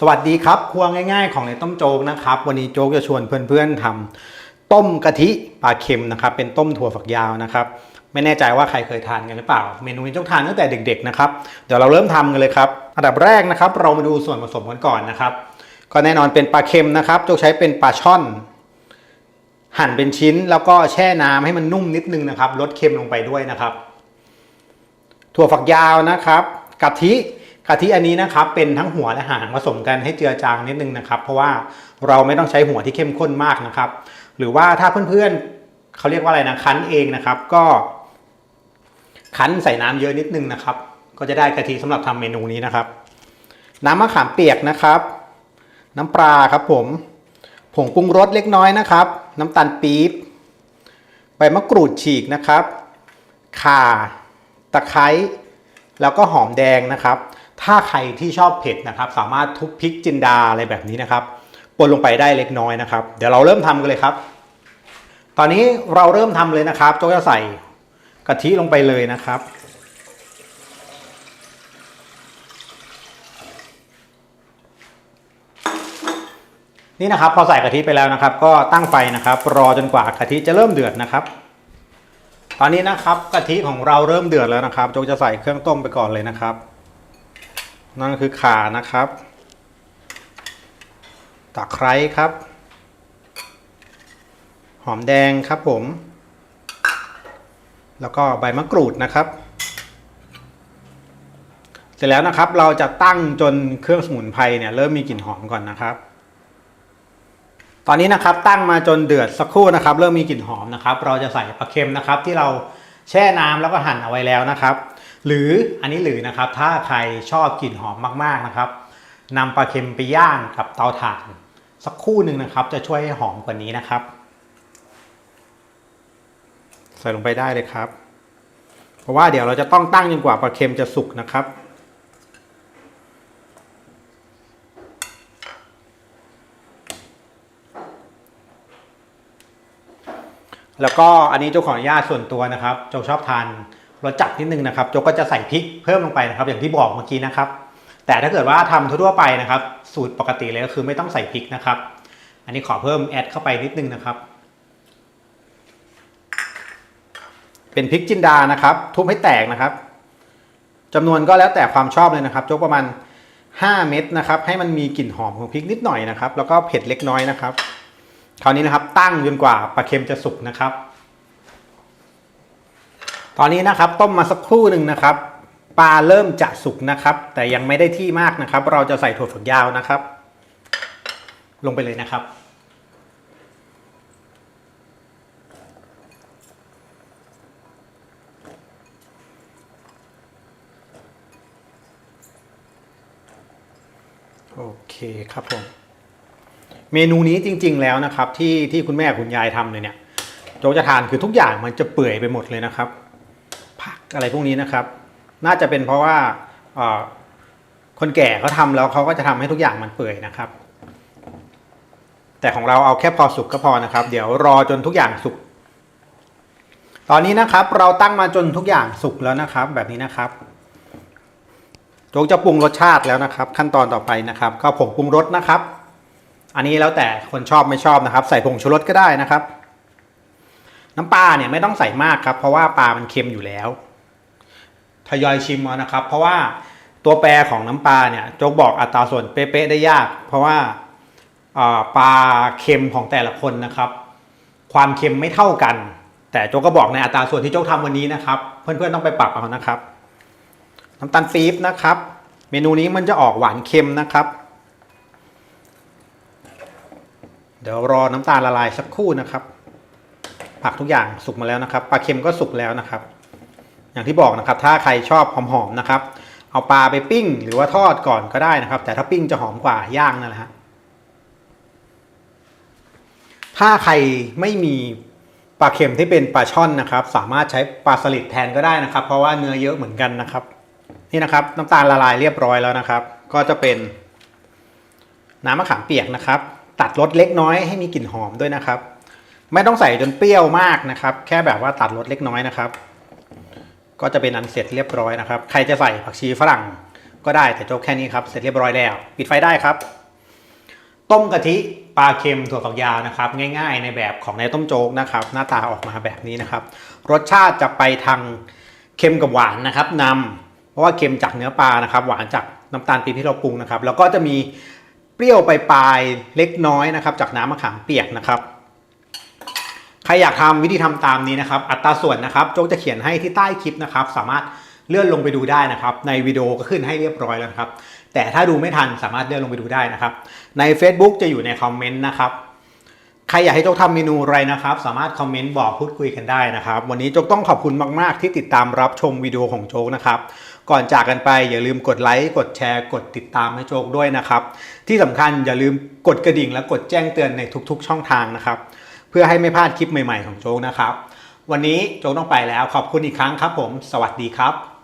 สวัสดีครับ ครัวง่ายๆของในต้มโจ๊กนะครับ วันนี้โจ๊กจะชวนเพื่อนๆทำต้มกะทิปลาเค็มนะครับ เป็นต้มถั่วฝักยาวนะครับ ไม่แน่ใจว่าใครเคยทานกันหรือเปล่า เมนูนี้โจ๊กทานตั้งแต่เด็ก ๆ นะครับ เดี๋ยวเราเริ่มทำกันเลยครับ อันดับแรกนะครับ เรามาดูส่วนผสมกันก่อนนะครับ ก็แน่นอนเป็นปลาเค็มนะครับ โจ๊กใช้เป็นปลาช่อน หั่นเป็นชิ้นแล้วก็แช่น้ำให้มันนุ่มนิดนึงนะครับ ลดเค็มลงไปด้วยนะครับ ถั่วฝักยาวนะครับ กะทิ กะทิอันนี้นะครับเป็นทั้งหัวและหางผสมกันให้เจือจางนิดนึงนะครับ เพราะว่าเราไม่ต้องใช้หัวที่เข้มข้นมากนะครับ หรือว่าถ้าเพื่อนๆเขาเรียกว่าอะไรนะคั้นเองนะครับ ก็ คั้นใส่น้ำเยอะนิดนึงนะครับ ก็จะได้กะทิสำหรับทำเมนูนี้นะครับ น้ำมะขามเปียกนะครับ น้ำปลาครับผมผงปรุงรสเล็กน้อยนะครับ น้ำตาลปี๊บใบมะกรูดฉีกนะครับข่าตะไคร้แล้วก็หอมแดงนะครับ ถ้าใครที่ชอบเผ็ดนะครับ สามารถทุบพริกจินดาอะไรแบบนี้นะครับปนลงไปได้เล็กน้อยนะครับ เดี๋ยวเราเริ่มทำกันเลยครับ ตอนนี้เราเริ่มทำเลยนะครับโจ๊กจะใส่กะทิลงไปเลยนะครับ นี่นะครับพอใส่กะทิไปแล้วนะครับ ก็ตั้งไฟนะครับ รอจนกว่ากะทิจะเริ่มเดือดนะครับ ตอนนี้นะครับกะทิของเราเริ่มเดือดแล้วนะครับโจ๊กจะใส่เครื่องต้มไปก่อนเลยนะครับ นั่นคือข่านะครับตะไคร้ครับ หอมแดงครับผม แล้วก็ใบมะกรูดนะครับ เสร็จแล้วนะครับเราจะตั้งจนเครื่องสมุนไพรเนี่ยเริ่มมีกลิ่นหอมก่อนนะครับ ตอนนี้นะครับตั้งมาจนเดือดสักครู่นะครับ เริ่มมีกลิ่นหอมนะครับ เราจะใส่ปลาเค็มนะครับ ที่เราแช่น้ำแล้วก็หั่นเอาไว้แล้วนะครับ หรืออันนี้หรือนะครับถ้าใครชอบกลิ่นหอมมากๆนะครับนำปลาเค็มไปย่างกับเตาถ่าน สักคู่หนึ่งนะครับ จะช่วยให้หอมกว่านี้นะครับ ใส่ลงไปได้เลยครับ เพราะว่าเดี๋ยวเราจะต้องตั้งจนกว่าปลาเค็มจะสุกนะครับแล้วก็อันนี้โจกขออนุญาตส่วนตัวนะครับโจกชอบทาน รสจัดนิดนึงนะครับโจกก็จะใส่พริกเพิ่มลงไปนะครับ อย่างที่บอกเมื่อกี้นะครับ แต่ถ้าเกิดว่าทำทั่วไปนะครับ สูตรปกติเลยก็คือไม่ต้องใส่พริกนะครับ อันนี้ขอเพิ่มแอดเข้าไปนิดนึงนะครับ เป็นพริกจินดานะครับ ทุบให้แตกนะครับจำนวนก็แล้วแต่ความชอบเลยนะครับโจกประมาณ 5 เม็ดนะครับ ให้มันมีกลิ่นหอมของพริกนิดหน่อยนะครับ แล้วก็เผ็ดเล็กน้อยนะครับ คราวนี้นะครับตั้งจนกว่าปลาเค็มจะสุกนะครับ ตอนนี้นะครับต้มมาสักครู่หนึ่งนะครับปลาเริ่มจะสุกนะครับ แต่ยังไม่ได้ที่มากนะครับ เราจะใส่ถั่วฝักยาวนะครับ ลงไปเลยนะครับ โอเคครับผม เมนูนี้จริง ๆ แล้วนะครับ ที่ที่คุณแม่คุณยายทำเลยเนี่ยโจจะทานคือทุกอย่างมันจะเปื่อยไปหมดเลยนะครับ อะไรพวกนี้นะครับ น่าจะเป็นเพราะว่าคนแก่เขาทำแล้วเขาก็จะทำให้ทุกอย่างมันเปื่อยนะครับ แต่ของเราเอาแค่พอสุกก็พอนะครับ เดี๋ยวรอจนทุกอย่างสุกตอนนี้นะครับเราตั้งมาจนทุกอย่างสุกแล้วนะครับ แบบนี้นะครับโจ๊กจะปรุงรสชาติแล้วนะครับ ขั้นตอนต่อไปนะครับ ก็ผงปรุงรสนะครับ อันนี้แล้วแต่คนชอบไม่ชอบนะครับ ใส่ผงชูรสก็ได้นะครับ น้ำปลาเนี่ยไม่ต้องใส่มากครับ เพราะว่าปลามันเค็มอยู่แล้ว ทยอยชิมเอานะครับ เพราะว่าตัวแปรของน้ำปลาเนี่ยโจ๊กบอกอัตราส่วนเป๊ะๆได้ยาก เพราะว่าปลาเค็มของแต่ละคนนะครับ ความเค็มไม่เท่ากัน แต่โจ๊กก็บอกในอัตราส่วนที่โจ๊กทำวันนี้นะครับ เพื่อนๆต้องไปปรับเอานะครับน้ำตาลปี๊บนะครับ เมนูนี้มันจะออกหวานเค็มนะครับ เดี๋ยวรอน้ำตาลละลายสักครู่นะครับ ผักทุกอย่างสุกมาแล้วนะครับปลาเค็มก็สุกแล้วนะครับ อย่างที่บอกนะครับถ้าใครชอบหอมๆนะครับ เอาปลาไปปิ้ง หรือว่าทอดก่อนก็ได้นะครับ แต่ถ้าปิ้งจะหอมกว่าย่างนั่นแหละฮะถ้าใครไม่มีปลาเค็มที่เป็นปลาช่อนนะครับ สามารถใช้ปลาสลิดแทนก็ได้นะครับ เพราะว่าเนื้อเยอะเหมือนกันนะครับ นี่นะครับน้ำตาลละลายเรียบร้อยแล้วนะครับ ก็จะเป็นน้ำมะขามเปียกนะครับ ตัดรสเล็กน้อยให้มีกลิ่นหอมด้วยนะครับ ไม่ต้องใส่จนเปรี้ยวมากนะครับ แค่แบบว่าตัดรสเล็กน้อยนะครับ ก็จะเป็นอันเสร็จเรียบร้อยนะครับ ใครจะใส่ผักชีฝรั่งก็ได้แต่จ๊กแค่นี้ครับ เสร็จเรียบร้อยแล้ว ปิดไฟได้ครับ ต้มกะทิปลาเค็มถั่วฝักยาวนะครับ ง่าย ๆ ในแบบของในต้มโจ๊กนะครับ หน้าตาออกมาแบบนี้นะครับ รสชาติจะไปทางเค็มกับหวานนะครับนำเพราะว่าเค็มจากเนื้อปลานะครับ หวานจากน้ำตาลปี๊บที่เราปรุงนะครับ แล้วก็จะมีเปรี้ยวปลายๆเล็กน้อยนะครับ จากน้ำมะขามเปียกนะครับ ใครอยากทำวิธีทำตามนี้นะครับ อัตราส่วนนะครับโจ๊กจะเขียนให้ที่ใต้คลิปนะครับ สามารถเลื่อนลงไปดูได้นะครับ ในวิดีโอก็ขึ้นให้เรียบร้อยแล้วครับ แต่ถ้าดูไม่ทันสามารถเลื่อนลงไปดูได้นะครับ ใน Facebook จะอยู่ในคอมเมนต์นะครับใครอยากให้โจ๊กทำเมนูอะไรนะครับ สามารถคอมเมนต์บอกพูดคุยกันได้นะครับ วันนี้โจ๊กต้องขอบคุณมาก ๆ ที่ติดตามรับชมวิดีโอของโจ๊กนะครับ ก่อนจากกันไปอย่าลืมกดไลค์กดแชร์ กดติดตามให้โจ๊กด้วยนะครับ ที่สำคัญอย่าลืมกดกระดิ่งและกดแจ้งเตือนในทุก ๆ ช่องทางนะครับ เพื่อให้ไม่พลาดคลิปใหม่ๆของโจ๊กนะครับ วันนี้โจ๊กต้องไปแล้วขอบคุณอีกครั้งครับผม สวัสดีครับ